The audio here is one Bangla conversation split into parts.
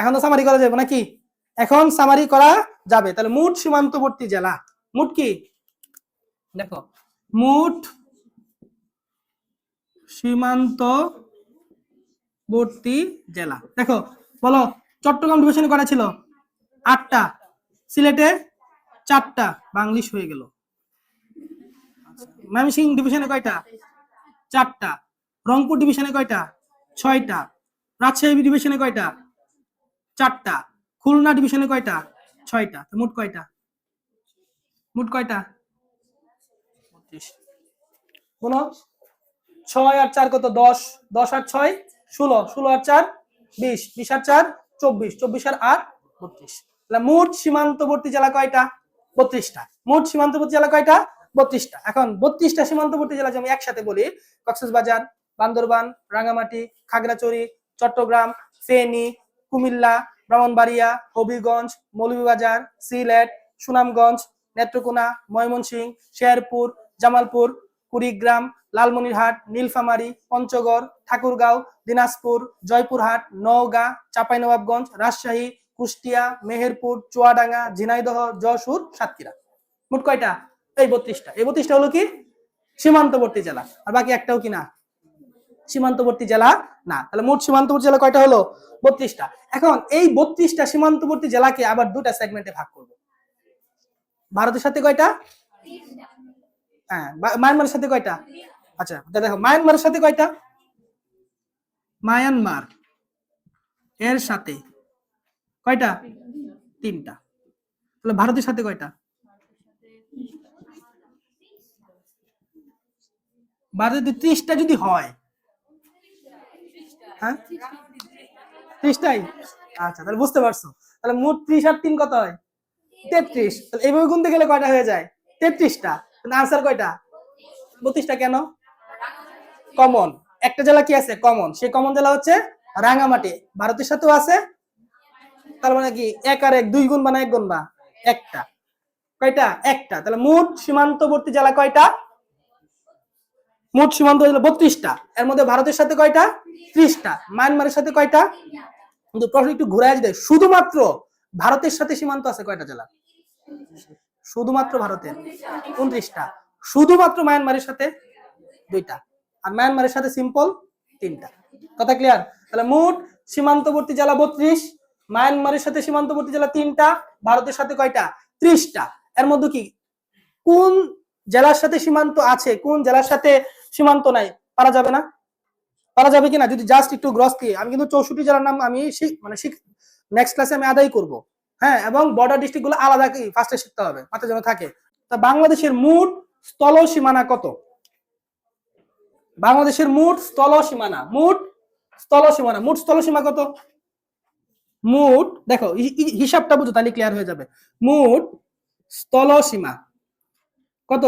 এখন তো সামারি করা যাবে নাকি? এখন সামারি করা যাবে। তাহলে মোট সীমান্তবর্তী জেলা। মোট কি? দেখো, মোট সীমান্তবর্তী জেলা। দেখো, বলো, চট্টগ্রাম ডিভিশনে করা ছিল? আটটা। সিলেটে চারটা। বাংলিশ হয়ে গেল। ময়মনসিং ডিভিশনে কয়টা? চারটা। রংপুর ডিভিশনে কয়টা? ছয়টা। রাজশাহী ডিভিশনে কয়টা? চারটা। খুলনা ডিভিশনে কয়টা? ছয়টা। মোট কয়টা? মোট কয়টা? বলো ছয় আর চার কত? দশ। দশ আর ছয়, ষোলো। ষোলো আর চার, বিশ। বিশ আর চার, চব্বিশ। চব্বিশ আর আট, বত্রিশ। তাহলে মোট সীমান্তবর্তী জেলা কয়টা? বত্রিশটা। মোট সীমান্তবর্তী জেলা কয়টা? বত্রিশটা। এখন বত্রিশটা সীমান্তবর্তী জেলা আমি একসাথে বলি, কক্সবাজার, বান্দরবান রাঙামাটি খাগড়াছড়ি, চট্টগ্রাম, ফেনী কুমিল্লা, ব্রাহ্মণবাড়িয়া, হবিগঞ্জ, মৌলভীবাজার, সিলেট, সুনামগঞ্জ, নেত্রকোনা ময়মনসিংহ শেরপুর, জামালপুর, কুড়িগ্রাম, লালমনিরহাট, নীলফামারী, পঞ্চগড়, ঠাকুরগাঁও, দিনাজপুর, জয়পুরহাট, নওগাঁ, চাঁপাইনবাবগঞ্জ, রাজশাহী, কুষ্টিয়া, মেহেরপুর, চুয়াডাঙ্গা, ঝিনাইদহ, যশোর, সাতক্ষীরা। মোট কয়টা? এই বত্রিশটা। এই বত্রিশটা হলো কি? সীমান্তবর্তী জেলা। আর বাকি একটাও কি না? সীমান্তবর্তী জেলা? না। তাহলে মোট সীমান্তবর্তী জেলা কয়টা হলো? বত্রিশটা। এখন এই বত্রিশটা সীমান্তবর্তী জেলাকে আবার দুটা সেগমেন্টে ভাগ করব। ভারতের সাথে কয়টা? হ্যাঁ মায়ানমারের সাথে কয়টা? আচ্ছা দেখো, মায়ানমারের সাথে কয়টা? মায়ানমার এর সাথে কয়টা? তিনটা। তাহলে ভারতের সাথে কয়টা? ভারতের ত্রিশটা যদি হয় হ্যাঁ? ত্রিশটাই? আচ্ছা তাহলে বুঝতে পারছ। তাহলে মোট ত্রিশ আর তিন কত হয়? তেত্রিশ। তাহলে এইভাবে গুনতে গেলে কয়টা হয়ে যায়? তেত্রিশটা। আনসার কয়টা? বত্রিশটা কেন? কমন। একটা জেলা কি আছে? কমন। সেই কমন জেলা হচ্ছে রাঙামাটি। ভারতের সাথেও আছে। তার মানে কি? এক আর এক, দুই গুণ বা এক গুণ বা? একটা। কয়টা? একটা। তাহলে মোট সীমান্তবর্তী জেলা কয়টা? মোট সীমান্ত জেলা বত্রিশটা। এর মধ্যে ভারতের সাথে কয়টা? ত্রিশটা। মায়ানমারের সাথে কয়টা? কিন্তু প্রশ্ন একটু ঘুরে আসবে শুধুমাত্র ভারতের সাথে সীমান্ত আছে কয়টা জেলা? শুধুমাত্র ভারতের। উনত্রিশটা। শুধুমাত্র মায়ানমারের সাথে দুইটা। আর মায়ানমারের সাথে সিম্পল তিনটা। কথা ক্লিয়ার তাহলে মোট সীমান্তবর্তী জেলা বত্রিশ, মায়ানমারের সাথে সীমান্তবর্তী জেলা তিনটা, ভারতের সাথে কয়টা? ত্রিশটা। এর মধ্যে কি? কোন জেলার সাথে সীমান্ত আছে? কোন জেলার সাথে সীমান্ত নাই, পারা যাবে না? পারা যাবে কিনা যদি জাস্ট একটু গ্রস দিয়ে আমি কিন্তু চৌষট্টি জেলার নাম আমি মানে নেক্সট ক্লাসে আমি আদায় করব। হ্যাঁ এবং বর্ডার ডিস্ট্রিক্টগুলো আলাদা ফার্স্টে শিখতে হবে, মাথায় যেন থাকে। তা বাংলাদেশের মোট স্থল সীমানা কত? বাংলাদেশের মোট স্থল সীমানা, মোট স্থল সীমানা, মোট স্থল সীমা কত? মোট, দেখো হিসাবটা বুঝো, তাহলে ক্লিয়ার হয়ে যাবে। মোট স্থল সীমা কত?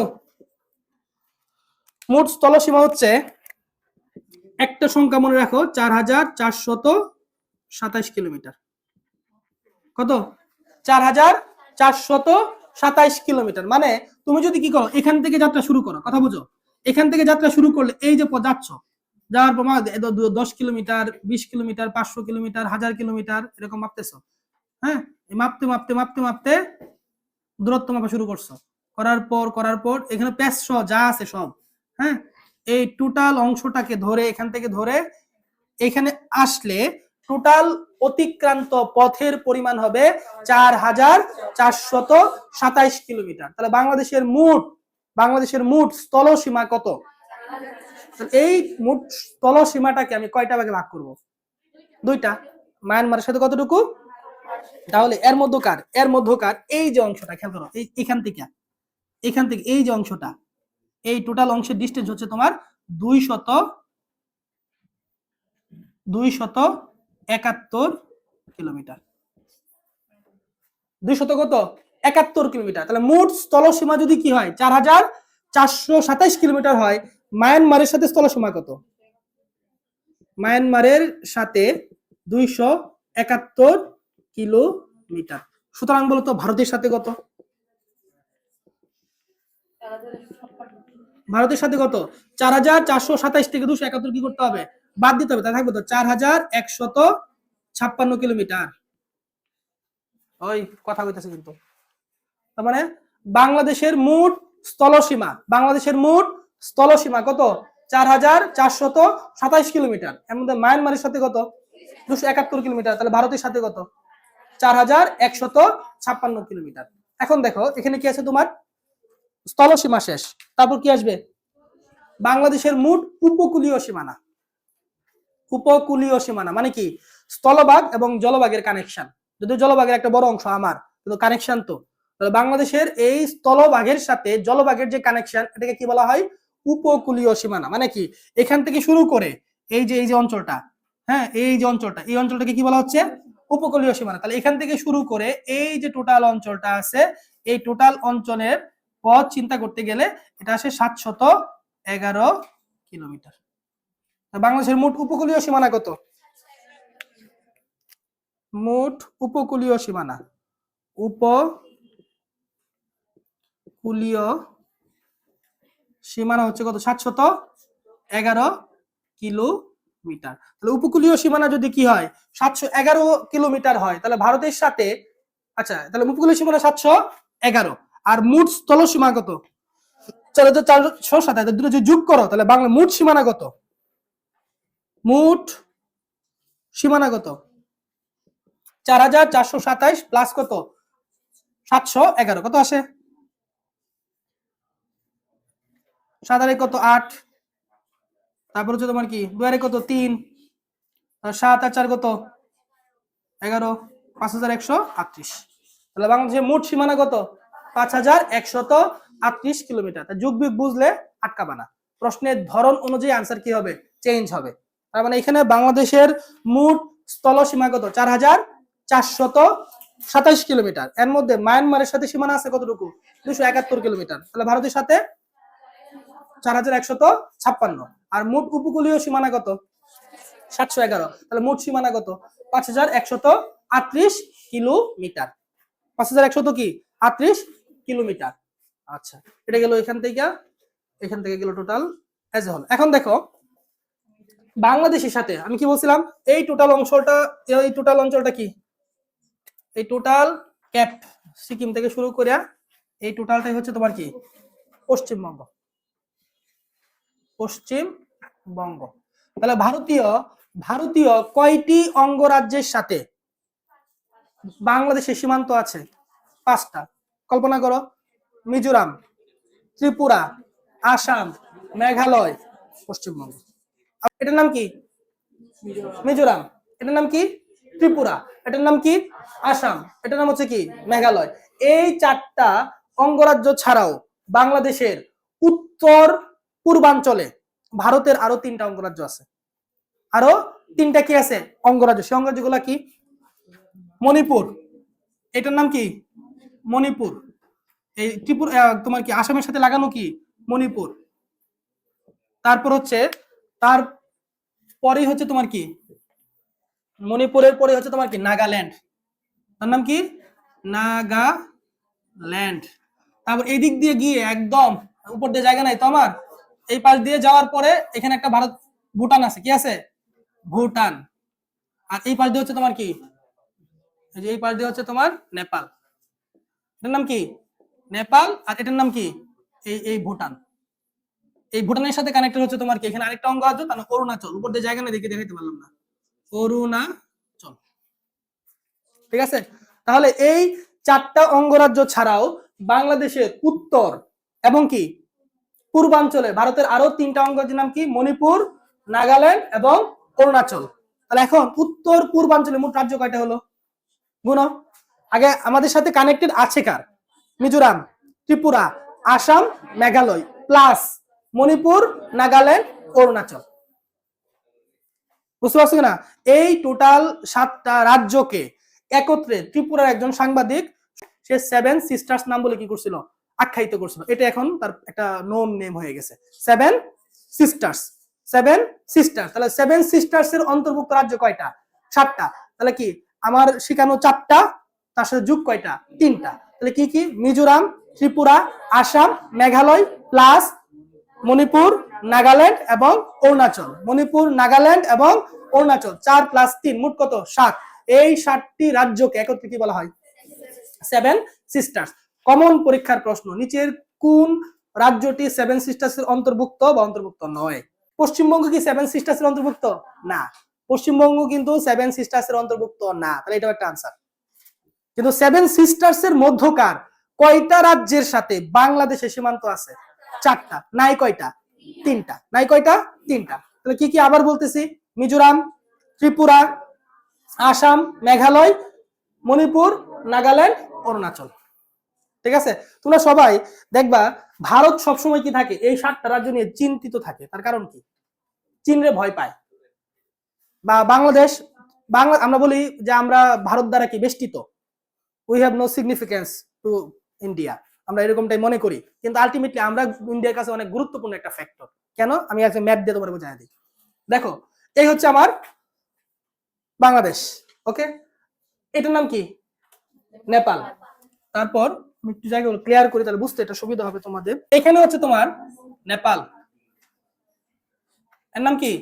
মোট স্থল সীমা হচ্ছে একটা সংখ্যা মনে রাখো, চার হাজার চারশত সাতাইশ কিলোমিটার। কত? চার হাজার চারশত সাতাইশ কিলোমিটার। মানে তুমি যদি কি করো, এখান থেকে যাত্রা শুরু করো, কথা বুঝো? এখান থেকে যাত্রা শুরু করলে এই যে যাচ্ছ, যাওয়ার পর মা- দ- দ- দশ কিলোমিটার, বিশ কিলোমিটার, পাঁচশো কিলোমিটার, হাজার কিলোমিটার, এরকম মাপতেছো হ্যাঁ? মাপতে মাপতে মাপতে মাপতে দূরত্ব মাপা শুরু করছ। করার পর করার পর, এখানে প্যাস সহ যা আছে সব। হ্যাঁ? এই টোটাল অংশটাকে ধরে, এখান থেকে ধরে, এখানে আসলে টোটাল অতিক্রান্ত পথের পরিমাণ হবে চার হাজার চারশত সাতাইশ কিলোমিটার। তাহলে বাংলাদেশের মোট বাংলাদেশের মোট স্থল সীমা কত এই মোট স্থল সীমাটাকে আমি কয়টা ভাগে ভাগ করব? দুইটা। মায়ানমারের সাথে কতটুকু? তাহলে এর মধ্যকার এর মধ্যকার এই যে অংশটা, খেয়াল করো, এই, এখান থেকে এখান থেকে এই যে অংশটা এই টোটাল অংশের ডিস্টেন্স হচ্ছে তোমার দুই শত দুই শত একাত্তর কিলোমিটার। দুই শত কত? একাত্তর কিলোমিটার। তাহলে মোট স্থলসীমা যদি কি হয়? চার হাজার চারশো সাতাইশ কিলোমিটার হয়। মায়ানমারের সাথে স্থলসীমা কত? মায়ানমারের সাথে দুইশো একাত্তর কিলোমিটার। সুতরাং বলতো ভারতের সাথে কত? ভারতের সাথে কত? চার হাজার চারশো সাতাইশ থেকে দুশো একাত্তর কি করতে হবে? বাদ দিতে হবে তা থাকবে তো চার হাজার একশত ছাপ্পান্ন কিলোমিটার। ওই কথা কইতেছে কিন্তু। তার মানে বাংলাদেশের মোট স্থলসীমা, বাংলাদেশের মোট স্থলসীমা কত? চার হাজার চারশত সাতাইশ কিলোমিটার। এর মধ্যে মায়ানমারের সাথে কত? দুশো একাত্তর কিলোমিটার। তাহলে ভারতের সাথে কত? চার হাজার একশত ছাপ্পান্ন কিলোমিটার। এখন দেখো, এখানে কি আছে তোমার? স্থলসীমা শেষ। তারপর কি আসবে? বাংলাদেশের মোট উপকূলীয় সীমানা। উপকূলীয় সীমানা মানে কি? স্থলভাগ এবং জলভাগের কানেকশন যদি জলভাগের একটা বড় অংশ আমার, কিন্তু কানেকশন তো। বাংলাদেশের এই স্থলভাগের সাথে জলভাগের যে কানেকশন এটাকে কি বলা হয়? উপকূলীয় সীমানা। মানে কি? এখান থেকে শুরু করে এই যে এই যে অঞ্চলটা হ্যাঁ এই যে অঞ্চলটা, এই অঞ্চলটাকে কি বলা হচ্ছে? উপকূলীয় সীমানা। তাহলে এখান থেকে শুরু করে এই যে টোটাল অঞ্চলটা আছে, এই টোটাল অঞ্চলের পথ চিন্তা করতে গেলে এটা আসে সাতশত এগারো কিলোমিটার। বাংলাদেশের মোট উপকূলীয় সীমানা কত? মোট উপকূলীয় সীমানা। উপকূলীয় সীমানা হচ্ছে কত? সাতশত এগারো কিলোমিটার। তাহলে উপকূলীয় সীমানা যদি কি হয়? সাতশো এগারো কিলোমিটার হয়। তাহলে ভারতের সাথে আচ্ছা তাহলে উপকূলীয় সীমানা সাতশো এগারো। আর মোট স্থল সীমা কত? চলো তো চারশো দুটো যদি যোগ করো, তাহলে বাংলা মোট সীমানা কত? মোট সীমানা কত? চার হাজার চারশো সাতাইশ প্লাস কত? সাতশো এগারো। কত আসে? সাতারে কত? আট। তারপর হচ্ছে তোমার কি? দুয়ারে কত? তিন। সাত আর চার কত? এগারো। পাঁচ হাজার একশো আটত্রিশ। তাহলে বাংলাদেশের মোট সীমানা কত? পাঁচ হাজার একশত আটত্রিশ কিলোমিটার। যুগ বিগ বুঝলে আটকাবা প্রশ্নের ধরন অনুযায়ী আনসার কি হবে? চেঞ্জ হবে। মানে এখানে বাংলাদেশের মোট স্থল সীমা কত? চার হাজার চারশত সাতাইশ কিলোমিটার। এর মধ্যে মায়ানমারের সাথে সীমানা আছে কতটুকু? দুশো একাত্তর কিলোমিটার। তাহলে ভারতের সাথে চার হাজার একশত ছাপ্পান্ন। আর মোট উপকূলীয় সীমানা কত? সাতশো এগারো। তাহলে মোট সীমানা কত? পাঁচ হাজার একশত আটত্রিশ কিলোমিটার। পাঁচ হাজার একশত কি? আটত্রিশ কিলোমিটার। আচ্ছা এটা গেল এখান থেকে এখান থেকে গেল টোটাল এজ হল এখন দেখো, বাংলাদেশের সাথে আমি কি বলছিলাম? এই টোটাল অংশটা এই টোটাল অঞ্চলটা কি? এই টোটাল ক্যাপ সিকিম থেকে শুরু করে, এই টোটালটাই হচ্ছে তোমার কি? পশ্চিমবঙ্গ। পশ্চিমবঙ্গ। তাহলে ভারতীয় ভারতীয় কয়টি অঙ্গরাজ্যের সাথে বাংলাদেশের সীমান্ত আছে? পাঁচটা। কল্পনা করো, মিজোরাম, ত্রিপুরা, আসাম, মেঘালয়, পশ্চিমবঙ্গ। এটার নাম কি? মিজোরাম। এটার নাম কি? ত্রিপুরা। এটার নাম কি? আসাম। এটার নাম হচ্ছে কি? মেঘালয়। এই চারটা অঙ্গরাজ্য ছাড়াও বাংলাদেশের উত্তর পূর্বাঞ্চলে ভারতের আরও তিনটা অঙ্গরাজ্য আছে। আরও তিনটা কি আছে? অঙ্গরাজ্য। সেই অঙ্গরাজ্যগুলা কি? মণিপুর। এটার নাম কি? মণিপুর। এই ত্রিপুরা তোমার কি আসামের সাথে লাগানো কি? মণিপুর। তারপর হচ্ছে, তার পরেই হচ্ছে তোমার কি? মণিপুরের পরে হচ্ছে তোমার কি? নাগাল্যান্ড। তার নাম কি? নাগাল্যান্ড। তারপর এই দিক দিয়ে গিয়ে একদম উপর দিয়ে জায়গা নাই তো আমার? এই পাশ দিয়ে যাওয়ার পরে এখানে একটা ভারত, ভুটান আছে, কি আছে? ভুটান। আর এই পাশ দিয়ে হচ্ছে তোমার কি? এই পাশ দিয়ে হচ্ছে তোমার নেপাল। এটার নাম কি? নেপাল, আর এটার নাম কি? এই এই ভুটান। এই ভুটানের সাথে কানেক্টেড হচ্ছে তোমার কি? এখানে আরেকটা অঙ্গ আছে নাম অরুণাচল। উপর দিয়ে জায়গা নেই, দেখে দেখাইতে পারলাম না। অরুণাচল। ঠিক আছে? তাহলে এই চারটা অঙ্গরাজ্য ছাড়াও বাংলাদেশের উত্তর এবং কি? পূর্বাঞ্চলে। ভারতের আরও তিনটা অঙ্গরাজ্যের নাম কি? মণিপুর, নাগাল্যান্ড এবং অরুণাচল। তাহলে এখন উত্তর পূর্বাঞ্চলে মোট রাজ্য কয়টা হলো? গুণ। আগে আমাদের সাথে কানেক্টেড আছে কার? মিজোরাম, ত্রিপুরা, আসাম, মেঘালয় প্লাস মণিপুর, নাগাল্যান্ড, অরুণাচল। বুঝতে পারছ না এই টোটাল সাতটা রাজ্যকে একত্রে ত্রিপুরার একজন সাংবাদিক, সে সেভেন সিস্টার্স নাম বলে কি করছিল? আখ্যায়িত করছিল। এটা এখন তার একটা নোন নেম হয়ে গেছে। সেভেন সিস্টার্স সেভেন সিস্টার তাহলে সেভেন সিস্টার্স এর অন্তর্ভুক্ত রাজ্য কয়টা? সাতটা। তাহলে কি? আমার শিখানো চারটা তার সাথে যুগ কয়টা? তিনটা। তাহলে কি কি? মিজোরাম, ত্রিপুরা, আসাম, মেঘালয়, প্লাস মণিপুর, নাগাল্যান্ড এবং অরুণাচল। মণিপুর, নাগাল্যান্ড এবং অরুণাচল। চার প্লাস তিন, মোট কত? সাত। এই সাতটি রাজ্যকে একত্রে কি বলা হয়? Seven sisters. কমন পরীক্ষার প্রশ্ন, নিচের কোন রাজ্যটি সেভেন সিস্টার্স এর অন্তর্ভুক্ত বা অন্তর্ভুক্ত নয়? পশ্চিমবঙ্গ কি সেভেন সিস্টার্স এর অন্তর্ভুক্ত? না। পশ্চিমবঙ্গ কিন্তু সেভেন সিস্টার্স এর অন্তর্ভুক্ত না। তাহলে এটা একটা আনসার কিন্তু সেভেন সিস্টার্স এর মধ্যকার কয়টা রাজ্যের সাথে বাংলাদেশের সীমান্ত আছে? চারটা। নাই কয়টা? তিনটা। নাই কয়টা? তিনটা। তাহলে কি কি আবার বলতেছি? মিজোরাম, ত্রিপুরা, আসাম, মেঘালয়, মণিপুর, নাগাল্যান্ড, অরুণাচল। ঠিক আছে? তোমরা সবাই দেখবা, ভারত সবসময় কি থাকে? এই সাতটা রাজ্য নিয়ে চিন্তিত থাকে। তার কারণ কি? চীনরে ভয় পায়। বা বাংলাদেশ, বাংলা, আমরা বলি যে আমরা ভারত দ্বারা কি বেষ্টিত? We have no significance to India আমরা এরকমটাই মনে করি। কিন্তু আলটিমেটলি আমরা ইন্ডিয়ার কাছে অনেক গুরুত্বপূর্ণ একটা ফ্যাক্টর কেন? আমি একটা ম্যাপ দিয়ে তোমার বোঝাই দিই। দেখো, এই হচ্ছে আমার বাংলাদেশ ওকে এটার নাম কি? নেপাল। তারপর আমি একটু জায়গাগুলো ক্লিয়ার করি, তাহলে বুঝতে এটা সুবিধা হবে তোমাদের। এখানে হচ্ছে তোমার নেপাল। এর নাম কি?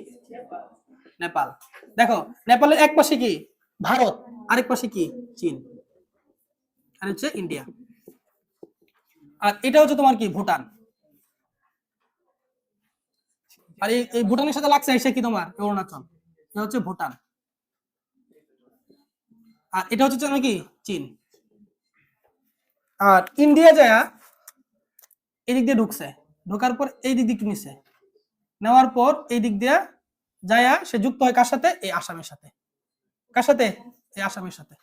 নেপাল। দেখো, নেপালের এক পাশে কি? ভারত। আরেক পাশে কি? চীন। আর হচ্ছে ইন্ডিয়া। আর এটা হচ্ছে তোমার কি, ভুটান? আর এই ভুটানের সাথে লাগছে এসে কি তোমার? অরুণাচল। এটা হচ্ছে ভুটান। আর এটা হচ্ছে চীন। আর ইন্ডিয়া যায় এই দিক দিয়ে ঢুকছে। ঢোকার পর এই দিক দিয়ে নিছে। নেওয়ার পর এই দিক দিয়ে যায়া, সে যুক্ত হয় কার সাথে? এই আসামের সাথে। কার সাথে? এই আসামের সাথে।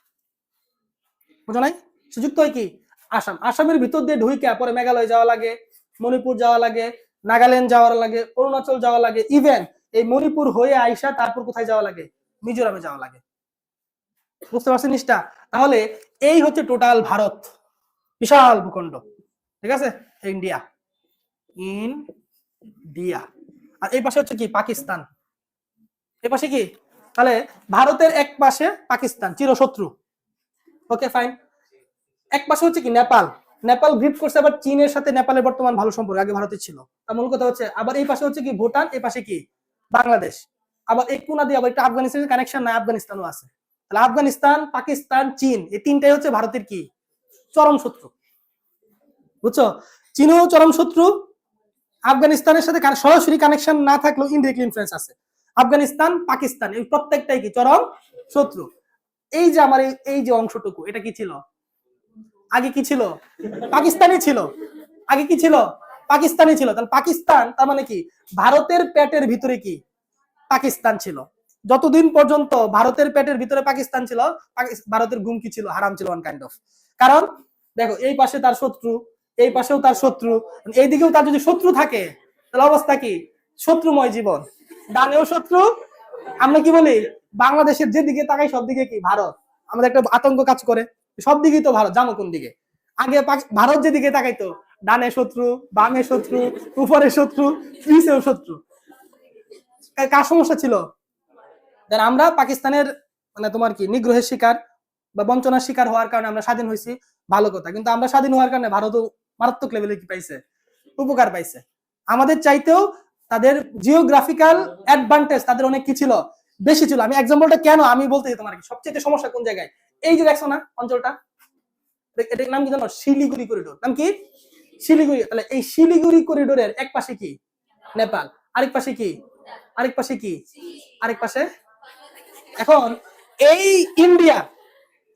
বুঝো নাই? সে যুক্ত হয় কি? আসাম। আসামের ভিতর দিয়ে ঢুইকা পরে মেঘালয় যাওয়া লাগে, মণিপুর যাওয়া লাগে, নাগাল্যান্ড যাওয়ার লাগে, অরুণাচল যাওয়া লাগে ইভেন এই মণিপুর হয়ে আইসা তারপর কোথায় যাওয়া লাগে? মিজোরামে যাওয়া লাগে। বুঝতে পারছেন জিনিসটা? তাহলে এই হচ্ছে টোটাল ভারত। বিশাল ভূখণ্ড। ঠিক আছে? ইন্ডিয়া। ইন্ডিয়া। আর এই পাশে হচ্ছে কি? পাকিস্তান। এই পাশে কি? তাহলে ভারতের এক পাশে পাকিস্তান, চিরশত্রু। ওকে ফাইন এক পাশে হচ্ছে কি নেপাল। নেপাল গ্রিপ করছে আবার চীনের সাথে নেপালের বর্তমান ভালো সম্পর্ক, আগে ভারতের ছিল। তার মূল কথা হচ্ছে, আবার এই পাশে হচ্ছে কি ভুটান এই পাশে কি বাংলাদেশ। আবার এই কোনা দিয়ে আবার একটা আফগানিস্তানের কানেকশন না আফগানিস্তানও আছে। তাহলে আফগানিস্তান, পাকিস্তান, চীন, এই তিনটাই হচ্ছে ভারতের কি চরম শত্রু। বুঝছ? চীনও চরম শত্রু, আফগানিস্তানের সাথে সরাসরি কানেকশন না থাকলেও ইনডিরেক্ট ইনফ্লুয়েন্স আছে। আফগানিস্তান, পাকিস্তান, এই প্রত্যেকটাই কি চরম শত্রু। এই যে আমার এই যে অংশটুকু, এটা কি ছিল? আগে কি ছিল? পাকিস্তানি ছিল। আগে কি ছিল? পাকিস্তানি ছিল। তাহলে পাকিস্তান, তার মানে কি? ভারতের পেটের ভিতরে কি? পাকিস্তান ছিল। যতদিন পর্যন্ত ভারতের পেটের ভিতরে পাকিস্তান ছিল ভারতের ঘুম কি ছিল? হারাম ছিল ওয়ান কাইন্ড অফ কারণ, দেখো, এই পাশে তার শত্রু, এই পাশেও তার শত্রু এই দিকেও তার যদি শত্রু থাকে, তাহলে অবস্থা কি? শত্রুময় জীবন। ডানেও শত্রু, আমরা কি বলি? বাংলাদেশের যেদিকে তাকাই সব দিকে কি? ভারত। আমাদের একটা আতঙ্ক কাজ করে। সব দিকেই তো ভারত, জানো কোন দিকে? আগে ভারত যেদিকে তাকাইতো, ডানে শত্রু, বামে শত্রু, উপরে শত্রু, নিচেও শত্রু। কার সমস্যা ছিল? আমরা পাকিস্তানের মানে তোমার কি, নিগ্রহের শিকার বা বঞ্চনার শিকার হওয়ার কারণে আমরা স্বাধীন হয়েছি, ভালো কথা। কিন্তু আমরা স্বাধীন হওয়ার কারণে ভারতও মারাত্মক লেভেলে কি পাইছে? উপকার পাইছে। আমাদের চাইতেও তাদের জিওগ্রাফিক্যাল অ্যাডভান্টেজ তাদের অনেক কি ছিল? বেশি ছিল। আমি এক্সাম্পলটা কেন, আমি বলতে তোমার কি সবচেয়ে সমস্যা কোন জায়গায়? এই যে দেখছ না অঞ্চলটা এটার নাম কি জানো? শিলিগুড়ি করিডোর নাম কি? শিলিগুড়ি। তাহলে এই শিলিগুড়ি করিডোরের এক পাশে কি? নেপাল। আরেক পাশে কি? আরেক পাশে কি? আরেক পাশে? এখন এই ইন্ডিয়া,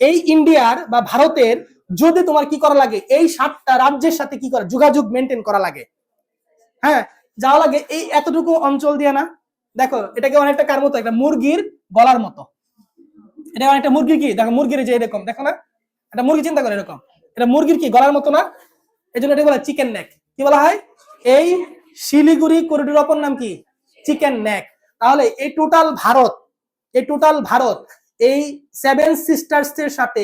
এই ইন্ডিয়ার বা ভারতের যদি তোমার কি করা লাগে, এই সাতটা রাজ্যের সাথে কি করা, যোগাযোগ মেনটেন করা লাগে। হ্যাঁ যাওয়া লাগে। এই এতটুকু অঞ্চল দিয়ে না। দেখো, এটাকে অনেকটা কার মতো? একটা মুরগির গলার মতো। এটা অনেকটা মুরগি কি? দেখো মুরগির যে এরকম, দেখো না? একটা মুরগি চিন্তা করে এরকম। এটা মুরগির কি? গলার মতো না? এই জন্য এটা বলা চিকেন নেক কি বলা হয়? এই শিলিগুড়ি করিডোর অপর নাম কি? চিকেন নেক তাহলে এই টোটাল ভারত, এই টোটাল ভারত, এই সেভেন সিস্টার্স এর সাথে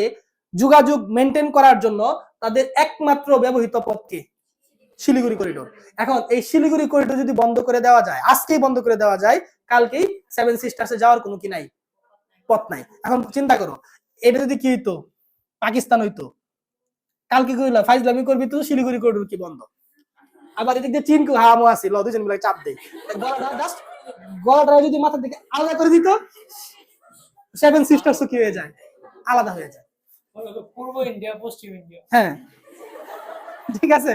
যোগাযোগ মেনটেন করার জন্য তাদের একমাত্র ব্যবহৃত পথ কি? শিলিগুড়ি করিডোর। এখন এই শিলিগুড়ি করিডোর যদি বন্ধ করে দেওয়া যায়, আজকেই বন্ধ করে দেওয়া যায়, কালকেই সেভেন সিস্টার্সে যাওয়ার কোনো কি নাই। পথ নাই। এখন চিন্তা করো এটা যদি কি হইতো পাকিস্তান হইতো কালকে কি হইল ফাইজলামি করবি তো শিলিগুড়ি করিডোর কি বন্ধ? আবার এদিক দিয়ে চীন হামো আসিল দুজন মিলে চাপ দেই গলাটা জাস্ট গলাটা যদি মাথার দিকে আলাদা করে দিত সেভেন সিস্টার্স কি হয়ে যায়? আলাদা হয়ে যায়। পূর্ব ইন্ডিয়া পশ্চিম ইন্ডিয়া। হ্যাঁ। ঠিক আছে?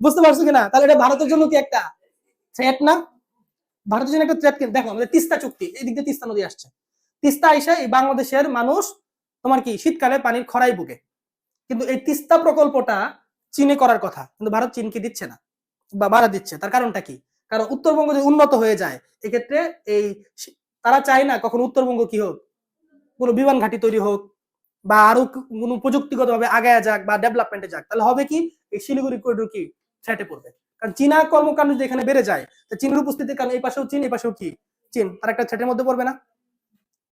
বুঝতে পারছ কিনা? তাহলে এটা ভারতের জন্য কি একটা থ্রেট না? ভারতের জন্য একটা থ্রেট দেখো আমাদের তিস্তা চুক্তি এদিক দিয়ে তিস্তা নদী আসছে। তিস্তা এসে এই বাংলাদেশের মানুষ তোমার কি শীতকালে পানির খরাই বুকে কিন্তু এই তিস্তা প্রকল্পটা চীনে করার কথা, কিন্তু ভারত চীনকে দিচ্ছে না বা বাড়া দিচ্ছে। তার কারণটা কি? কারণ উত্তরবঙ্গ যদি উন্নত হয়ে যায়, এক্ষেত্রে এই তারা চায় না কখন উত্তরবঙ্গ কি হোক, কোনো বিমান ঘাঁটি তৈরি হোক বা আরও কোনো প্রযুক্তিগত ভাবে আগায় যাক বা ডেভেলপমেন্টে যাক, তাহলে হবে কি এই শিলিগুড়ি করিডোর কি থ্রেটে পড়বে। কারণ চীনা কর্মকাণ্ড যদি এখানে বেড়ে যায়, তো চীনের উপস্থিতির কারণে এই পাশেও চীন, এই পাশেও কি? চীন, তার একটা থ্রেটের মধ্যে পড়বে না।